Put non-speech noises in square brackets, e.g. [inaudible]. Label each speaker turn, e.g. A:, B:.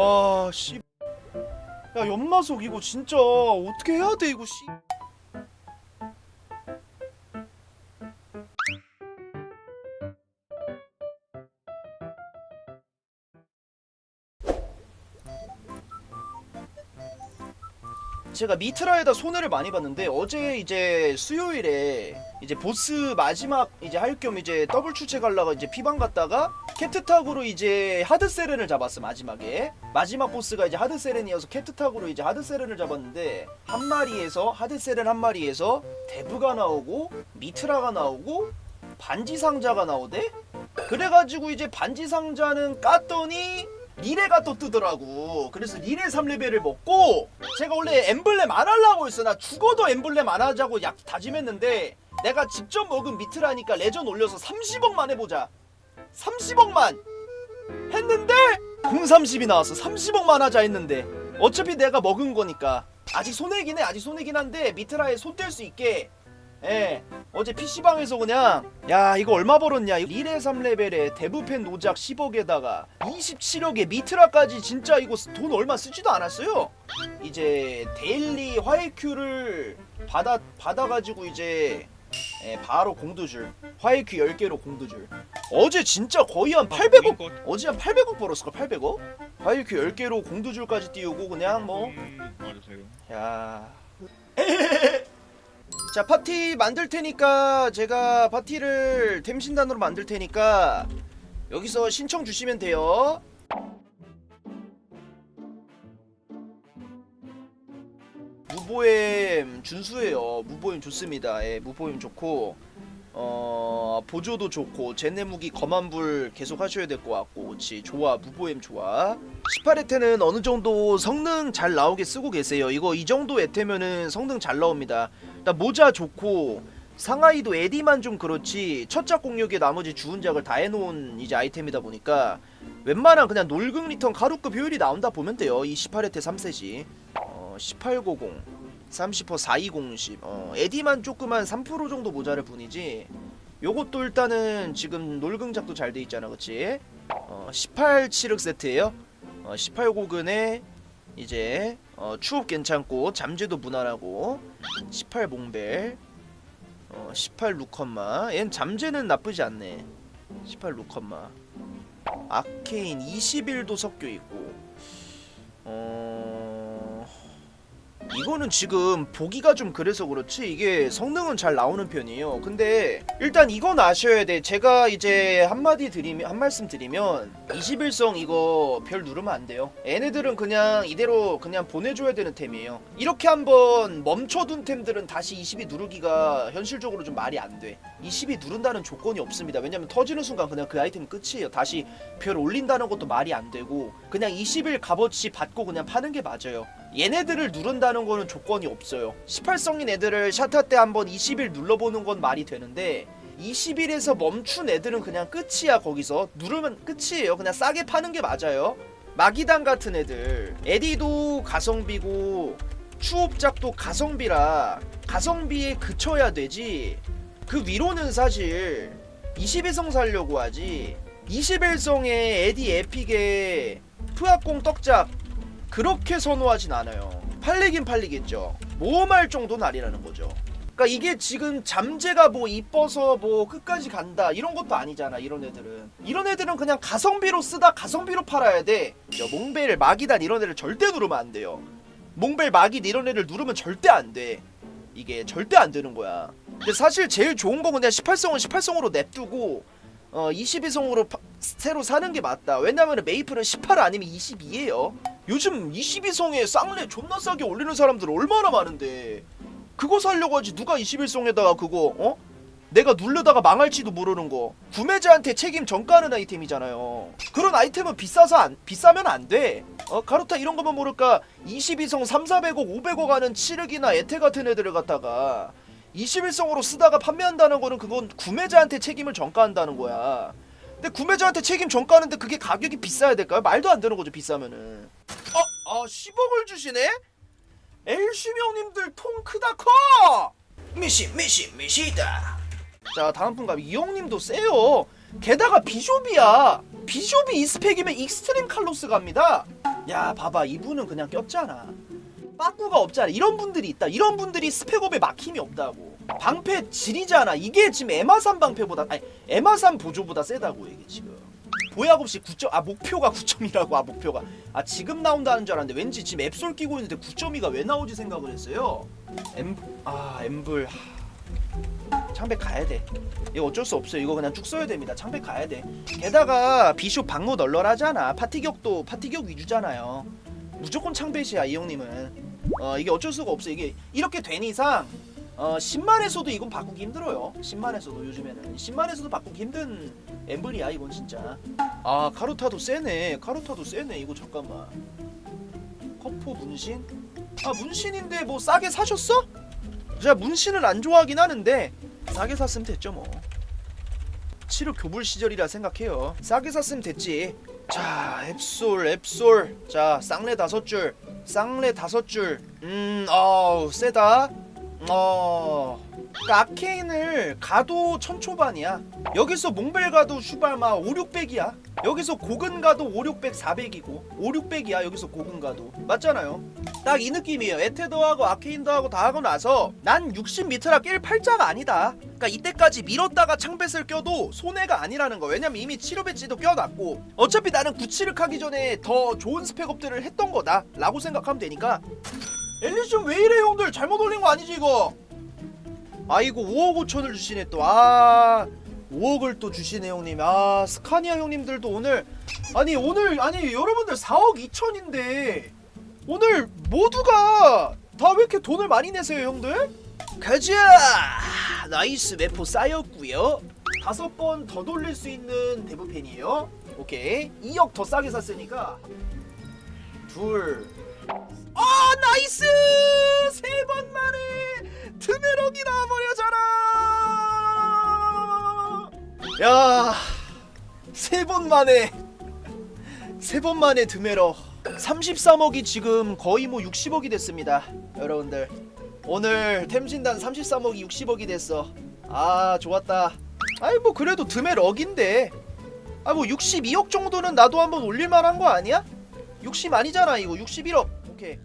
A: 와, 씨. 야, 연마석 이거 진짜 어떻게 해야 돼, 이거 씨. 제가 미트라에다 손해를 많이 봤는데 어제 이제 수요일에 이제 보스 마지막 이제 할 겸 이제 더블 출첵 가려고 이제 피방 갔다가 캡트탁으로 이제 하드세렌을 잡았어 마지막에. 마지막 보스가 이제 하드세렌이어서 캡트탁으로 이제 하드세렌을 잡았는데 한 마리에서 하드세렌 한 마리에서 데브가 나오고 미트라가 나오고 반지 상자가 나오대? 그래가지고 이제 반지 상자는 깠더니 리레가 또 뜨더라고. 그래서 리레 3레벨을 먹고 제가 원래 엠블렘 안 하려고 했어. 나 죽어도 엠블렘 안 하자고 약 다짐했는데 내가 직접 먹은 미트라니까 레전 올려서 30억만 해보자. 30억만 했는데 030이 나왔어. 30억만 하자 했는데 어차피 내가 먹은 거니까 아직 손해긴 해. 아직 손해긴 한데 미트라에 손 뗄 수 있게 예. 어제 PC방에서 그냥 야 이거 얼마 벌었냐 리레 3레벨에 데브펜 노작 10억에다가 27억에 미트라까지 진짜 이거 돈 얼마 쓰지도 않았어요 이제 데일리 화이큐를 받아 받아가지고 이제 예, 바로 공두줄 화이큐 10개로 공두줄 어제 진짜 거의 한 800억 어제 한 800억 벌었을걸 800억 화이큐 10개로 공두줄까지 띄우고 그냥 뭐
B: 음, 맞으세요.
A: 야. [laughs] 자 파티 만들 테니까 제가 파티를 템신단으로 만들 테니까 여기서 신청 주시면 돼요. 무보엠 준수해요. 무보엠 좋습니다. 예, 무보엠 좋고 어 보조도 좋고 제네 무기 검안불 계속 하셔야 될 것 같고 그렇지 좋아 무보엠 좋아 18에테는 어느 정도 성능 잘 나오게 쓰고 계세요? 이거 이 정도 에테면은 성능 잘 나옵니다. 일단 모자 좋고 상하이도 에디만 좀 그렇지 첫작 공격에 나머지 주운 작을 다 해놓은 이제 아이템이다 보니까 웬만한 그냥 놀극 리턴 가루급 효율이 나온다 보면 돼요. 이 18에테 3셋이 어, 1890 30% 4200 어, 에디만 조그만 3% 정도 모자랄 뿐이지 요것도 일단은 지금 놀긍작도 잘 돼 있잖아 그치? 어, 18 7흑 세트에요. 어, 18 고근에 이제 어, 추업 괜찮고 잠재도 무난하고 18 몽벨 어, 18 루컨마. 얜 잠재는 나쁘지 않네. 18 루컨마. 아케인 21도 섞여 있고 이거는 지금 보기가 좀 그래서 그렇지 이게 성능은 잘 나오는 편이에요. 근데 일단 이건 아셔야 돼. 제가 이제 한마디 드리면 한 말씀 드리면 21성 이거 별 누르면 안 돼요. 얘네들은 그냥 이대로 그냥 보내줘야 되는 템이에요. 이렇게 한번 멈춰둔 템들은 다시 22 누르기가 현실적으로 좀 말이 안 돼. 22 누른다는 조건이 없습니다. 왜냐면 터지는 순간 그냥 그 아이템 끝이에요. 다시 별 올린다는 것도 말이 안 되고 그냥 20일 값어치 받고 그냥 파는 게 맞아요 얘네들을 누른다는 거는 조건이 없어요. 18성인 애들을 샤타 때 한번 20일 눌러보는 건 말이 되는데 20일에서 멈춘 애들은 그냥 끝이야 거기서. 누르면 끝이에요. 그냥 싸게 파는 게 맞아요. 마기단 같은 애들. 에디도 가성비고 추업작도 가성비라 가성비에 그쳐야 되지. 그 위로는 사실 21성 살려고 하지. 21성에 에디 에픽에 푸약공 떡작 그렇게 선호하진 않아요. 팔리긴 팔리겠죠. 모험할 정도는 아니라는 거죠. 그러니까 이게 지금 잠재가 뭐 이뻐서 뭐 끝까지 간다 이런 것도 아니잖아 이런 애들은 이런 애들은 그냥 가성비로 쓰다 가성비로 팔아야 돼 야, 몽벨 마기단 이런 애를 절대 누르면 안 돼요 몽벨 마기 이런 애를 누르면 절대 안돼 이게 절대 안 되는 거야 근데 사실 제일 좋은 건 그냥 18성은 18성으로 냅두고 어 22성으로 새로 사는 게 맞다. 왜냐면 메이플은 18 아니면 22예요. 요즘 22성에 쌍레 존나 싸게 올리는 사람들 얼마나 많은데. 그거 살려고 하지 누가 21성에다가 그거 어? 내가 누르다가 망할지도 모르는 거. 구매자한테 책임 전가하는 아이템이잖아요. 그런 아이템은 비싸서 안 비싸면 안돼. 어 가루타 이런 거만 모를까 22성 3, 400억 500억 하는 치르기나 에테 같은 애들을 갖다가 21성으로 쓰다가 판매한다는 거는 그건 구매자한테 책임을 전가한다는 거야 근데 구매자한테 책임 전가하는데 그게 가격이 비싸야 될까요? 말도 안 되는 거죠 비싸면은 어? 아 10억을 주시네? 엘슈명님들 통 크다 커! 미시 미시 미시다 자 다음 분 가면 이형님도 세요 게다가 비숍이야 비숍이 이 스펙이면 익스트림 칼로스 갑니다 야 봐봐 이분은 그냥 꼈잖아 빠꾸가 없잖아. 이런 분들이 있다. 이런 분들이 스펙업에 막힘이 없다고. 방패 지리잖아. 이게 지금 에마산 방패보다 아니 에마산 보조보다 세다고 이게 지금. 보약 없이 9점 아 목표가 9점이라고 아 목표가. 아 지금 나온다는 줄 알았는데 왠지 지금 앱솔 끼고 있는데 9점이가 왜 나오지 생각을 했어요? 엠아 엠블 하... 창백 가야 돼. 이거 어쩔 수 없어요. 이거 그냥 쭉 써야 됩니다. 창백 가야 돼. 게다가 비숍 방어 널널하잖아. 파티격도 파티격 위주잖아요. 무조건 창배시야 이 형님은 어 이게 어쩔 수가 없어 이게 이렇게 된 이상 어 10만에서도 이건 바꾸기 힘들어요. 10만에서도 요즘에는. 10만에서도 바꾸기 힘든 엠블이야 이건 진짜. 아 카루타도 세네. 카루타도 세네. 이거 잠깐만. 커포 문신? 아 문신인데 뭐 싸게 사셨어? 제가 문신을 안 좋아하긴 하는데 싸게 샀으면 됐죠 뭐. 치료 교불 시절이라 생각해요. 싸게 샀으면 됐지. 자 앱솔 앱솔. 자 쌍레 다섯 줄 쌍레 다섯 줄 음 어우 세다. 어 아케인을 가도 천초반이야. 여기서 몽벨 가도 슈발마 5, 600이야 여기서 고근 가도 5, 600, 400이고 5, 600이야 여기서 고근 가도. 맞잖아요. 딱 이 느낌이에요. 에테도 하고 아케인도 하고 다 하고 나서 난 60미터라 깰 팔자가 아니다. 그러니까 이때까지 밀었다가 창뱃을 껴도 손해가 아니라는 거. 왜냐면 이미 치료 배지도 껴놨고. 어차피 나는 구치를 하기 전에 더 좋은 스펙업들을 했던 거다. 라고 생각하면 되니까. 엘리좀 왜 이래 형들? 잘못 올린 거 아니지 이거? 아이고 5억 5천을 주시네 또아 5억을 또 주시네 형님. 아 스카니아 형님들도 오늘 아니 오늘 아니 여러분들 4억 2천인데 오늘 모두가 다 왜 이렇게 돈을 많이 내세요 형들? 가자! 나이스 매포 쌓였고요. 다섯 번 더 돌릴 수 있는 데브펜이에요. 오케이. 2억 더 싸게 샀으니까 둘아 나이스! 세 번 만에 야 세 번 만에 세 번 만에 드메럭 33억이 지금 거의 뭐 60억이 됐습니다 여러분들. 오늘 템진단 33억이 60억이 됐어. 아 좋았다. 아이 뭐 그래도 드메럭인데. 아 뭐 62억 정도는 나도 한번 올릴만한 거 아니야? 60 아니잖아 이거. 61억. 오케이